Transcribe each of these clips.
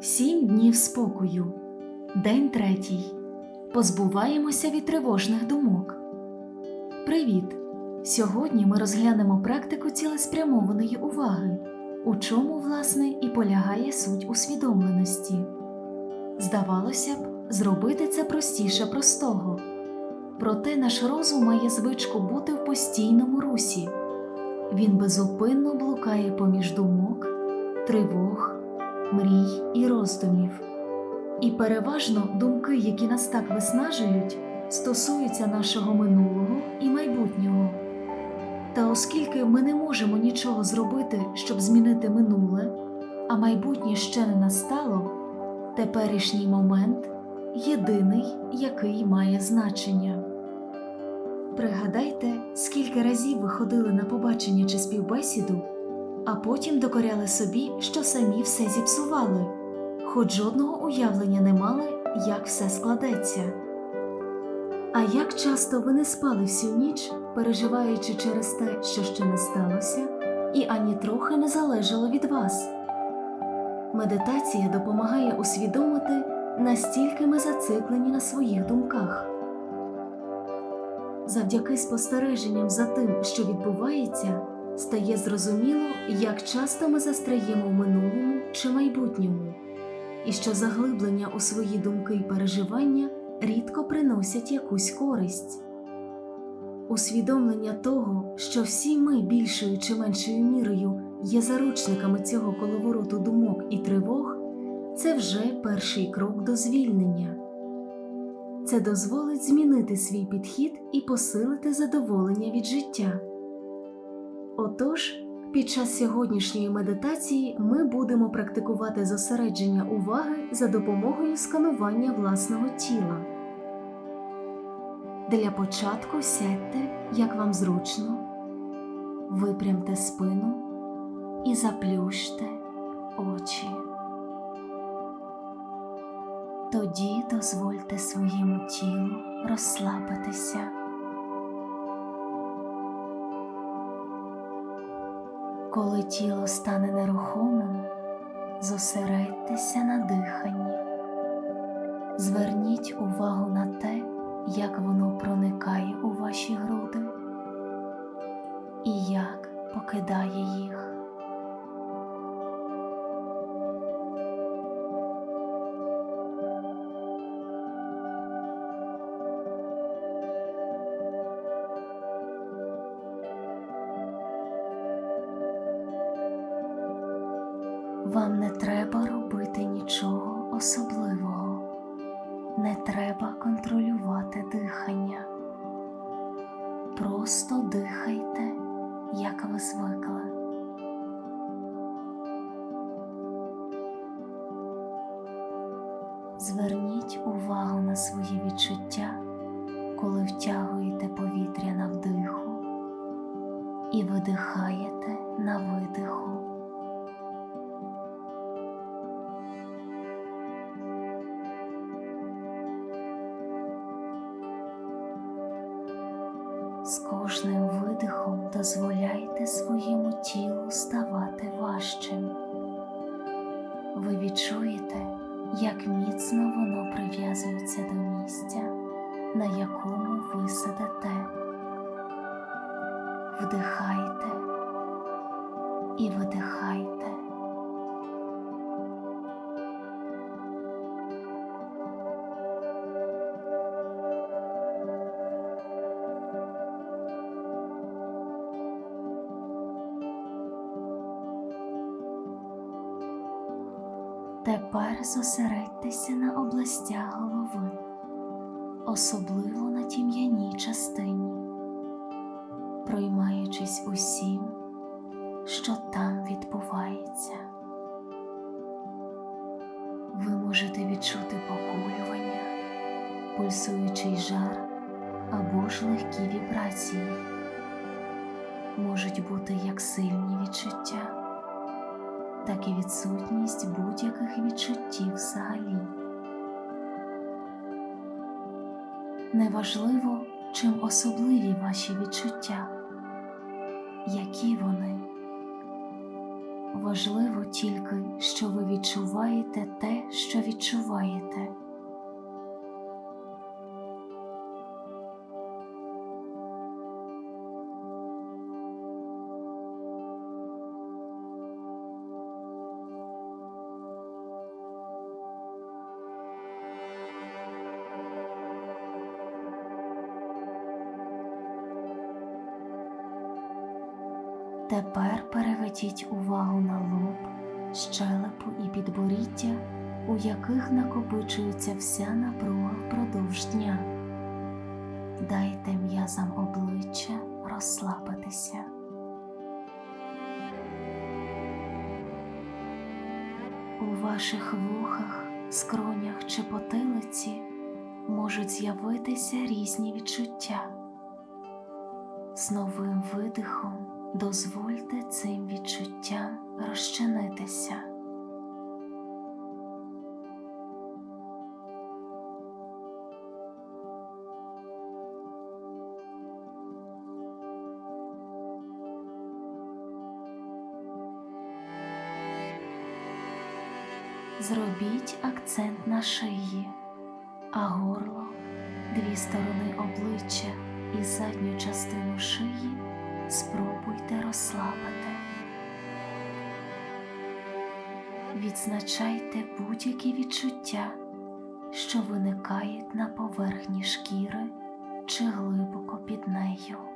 Сім днів спокою. День третій. Позбуваємося від тривожних думок. Привіт! Сьогодні ми розглянемо практику цілеспрямованої уваги, у чому, власне, і полягає суть усвідомленості. Здавалося б, зробити це простіше простого. Проте наш розум має звичку бути в постійному русі. Він безупинно блукає поміж думок, тривог, мрій і роздумів. І переважно думки, які нас так виснажують, стосуються нашого минулого і майбутнього. Та оскільки ми не можемо нічого зробити, щоб змінити минуле, а майбутнє ще не настало, теперішній момент єдиний, який має значення. Пригадайте, скільки разів ви ходили на побачення чи співбесіду, а потім докоряли собі, що самі все зіпсували, хоч жодного уявлення не мали, як все складеться. А як часто ви не спали всю ніч, переживаючи через те, що ще не сталося, і ані трохи не залежало від вас? Медитація допомагає усвідомити, настільки ми зациклені на своїх думках. Завдяки спостереженням за тим, що відбувається, стає зрозуміло, як часто ми застряємо в минулому чи майбутньому, і що заглиблення у свої думки і переживання рідко приносять якусь користь. Усвідомлення того, що всі ми більшою чи меншою мірою є заручниками цього коловороту думок і тривог, це вже перший крок до звільнення. Це дозволить змінити свій підхід і посилити задоволення від життя. Отож, під час сьогоднішньої медитації ми будемо практикувати зосередження уваги за допомогою сканування власного тіла. Для початку сядьте, як вам зручно, випрямте спину і заплющте очі. Тоді дозвольте своєму тілу розслабитися. Коли тіло стане нерухомим, зосередьтеся на диханні. Зверніть увагу на те, як воно проникає у ваші груди і як покидає їх. Вам не треба робити нічого особливого, не треба контролювати дихання. Просто дихайте, як ви звикли. Зверніть увагу на свої відчуття, коли втягуєте повітря на вдиху і видихаєте на видиху. Воно прив'язується до місця, на якому ви сидите. Вдихайте і видихайте. Тепер зосередьтеся на областях голови, особливо на тім'яній частині, проймаючись усім, що там відбувається. Ви можете відчути поколювання, пульсуючий жар або ж легкі вібрації. Можуть бути як сильні відчуття так і відсутність будь-яких відчуттів взагалі. Неважливо, чим особливі ваші відчуття, які вони. Важливо тільки, що ви відчуваєте те, що відчуваєте. Тепер переведіть увагу на лоб, щелепу і підборіддя, у яких накопичується вся напруга впродовж дня. Дайте м'язам обличчя розслабитися. У ваших вухах, скронях чи потилиці можуть з'явитися різні відчуття. З новим видихом дозвольте цим відчуттям розчинитися. Зробіть акцент на шиї, а горло, дві сторони обличчя і задню частину шиї спробуйте розслабити. Відзначайте будь-які відчуття, що виникають на поверхні шкіри чи глибоко під нею.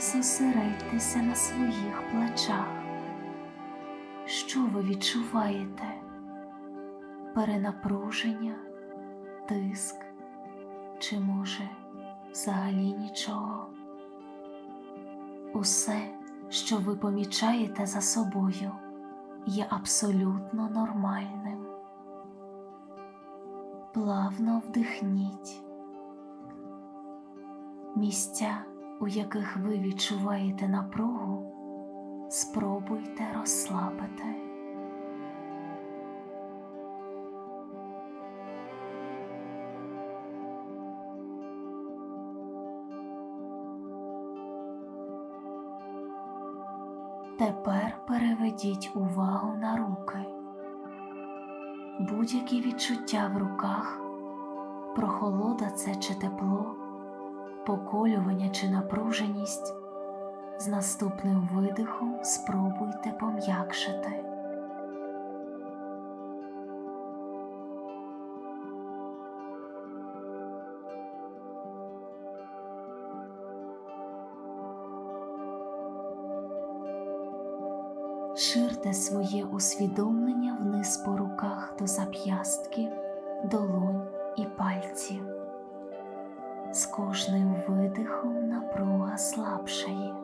Зосередьтеся на своїх плечах. Що ви відчуваєте? Перенапруження, тиск чи, може, взагалі нічого? Усе, що ви помічаєте за собою, є абсолютно нормальним. Плавно вдихніть. Місця у яких ви відчуваєте напругу, спробуйте розслабити. Тепер переведіть увагу на руки. Будь-які відчуття в руках, прохолода це чи тепло поколювання чи напруженість, з наступним видихом спробуйте пом'якшити. Ширте своє усвідомлення вниз по руках до зап'ястків, долонь і пальців. З кожним видихом напруга слабшає.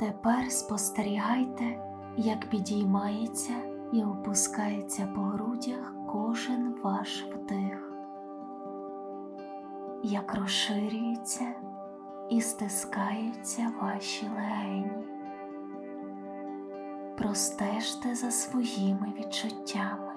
Тепер спостерігайте, як підіймається і опускається по грудях кожен ваш вдих, як розширюються і стискаються ваші легені. Простежте за своїми відчуттями.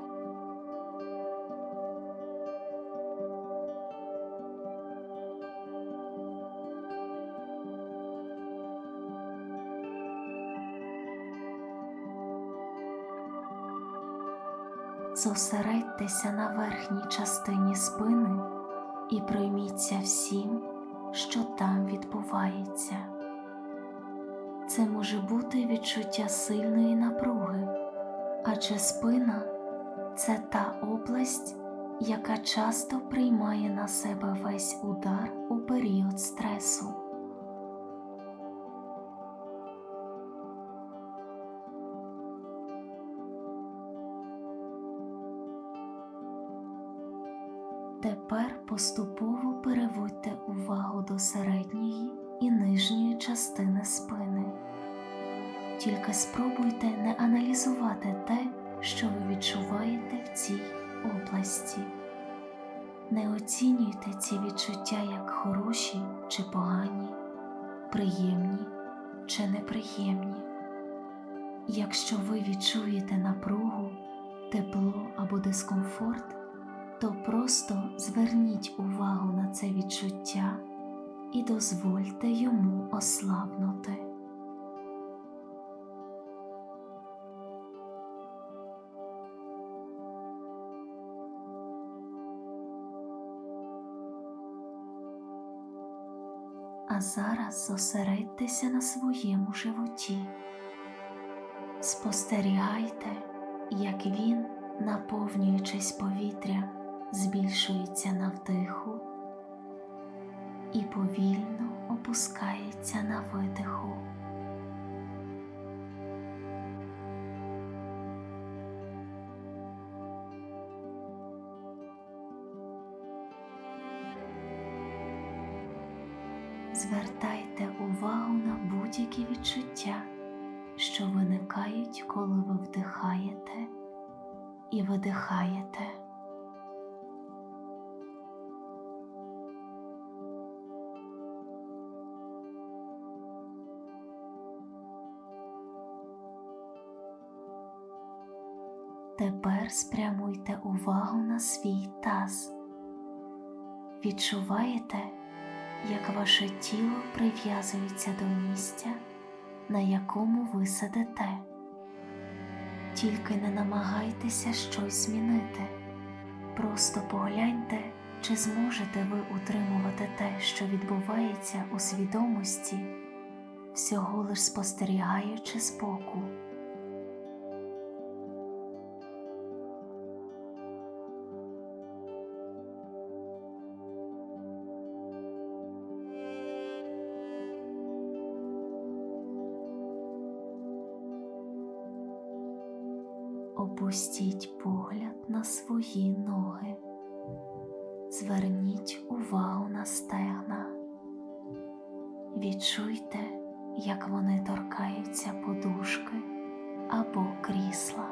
Зосередьтеся на верхній частині спини і пройміться всім, що там відбувається. Це може бути відчуття сильної напруги, адже спина це та область, яка часто приймає на себе весь удар у період стресу. Поступово переводьте увагу до середньої і нижньої частини спини. Тільки спробуйте не аналізувати те, що ви відчуваєте в цій області. Не оцінюйте ці відчуття як хороші чи погані, приємні чи неприємні. Якщо ви відчуєте напругу, тепло або дискомфорт, то просто зверніть увагу на це відчуття і дозвольте йому ослабнути. А зараз зосередьтеся на своєму животі. Спостерігайте, як він, наповнюючись повітрям, збільшується на вдиху і повільно опускається на видиху. Звертайте увагу на будь-які відчуття, що виникають, коли ви вдихаєте і видихаєте. Тепер спрямуйте увагу на свій таз. Відчуваєте, як ваше тіло прив'язується до місця, на якому ви сидите. Тільки не намагайтеся щось змінити. Просто погляньте, чи зможете ви утримувати те, що відбувається у свідомості, всього лиш спостерігаючи збоку. Опустіть погляд на свої ноги. Зверніть увагу на стегна. Відчуйте, як вони торкаються подушки або крісла.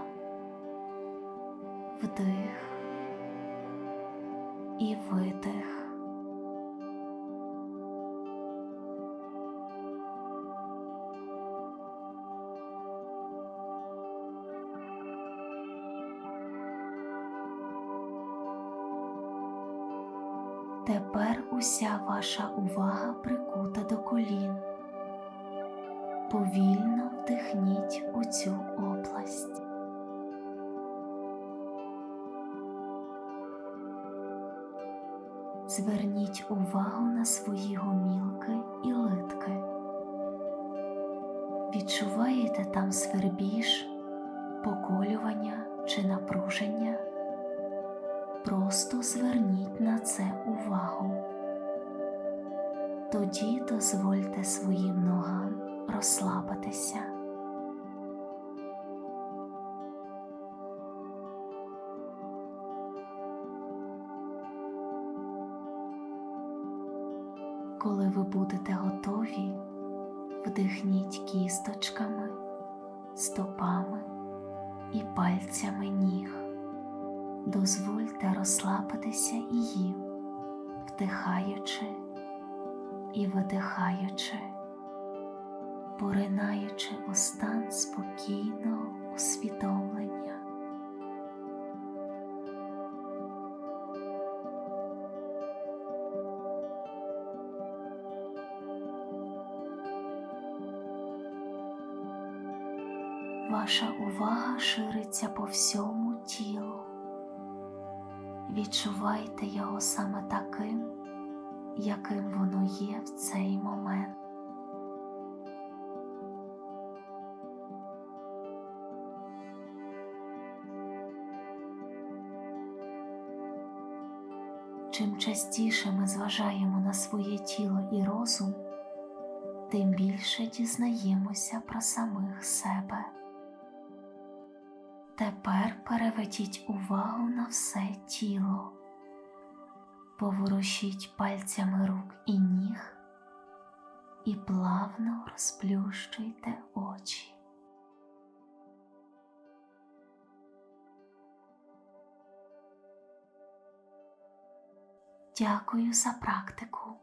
Вдих і видих. Тепер уся ваша увага прикута до колін. Повільно вдихніть у цю область. Зверніть увагу на свої гомілки і литки. Відчуваєте там свербіж, поколювання чи напруження? Просто зверніть на це увагу. Тоді дозвольте своїм ногам розслабитися. Коли ви будете готові, вдихніть кісточками, стопами і пальцями ніг. Дозвольте розслабитися і їм, вдихаючи і видихаючи, поринаючи у стан спокійного усвідомлення. Ваша увага шириться по всьому тілу. Відчувайте його саме таким, яким воно є в цей момент. Чим частіше ми зважаємо на своє тіло і розум, тим більше дізнаємося про самих себе. Тепер переведіть увагу на все тіло, поворушіть пальцями рук і ніг і плавно розплющуйте очі. Дякую за практику.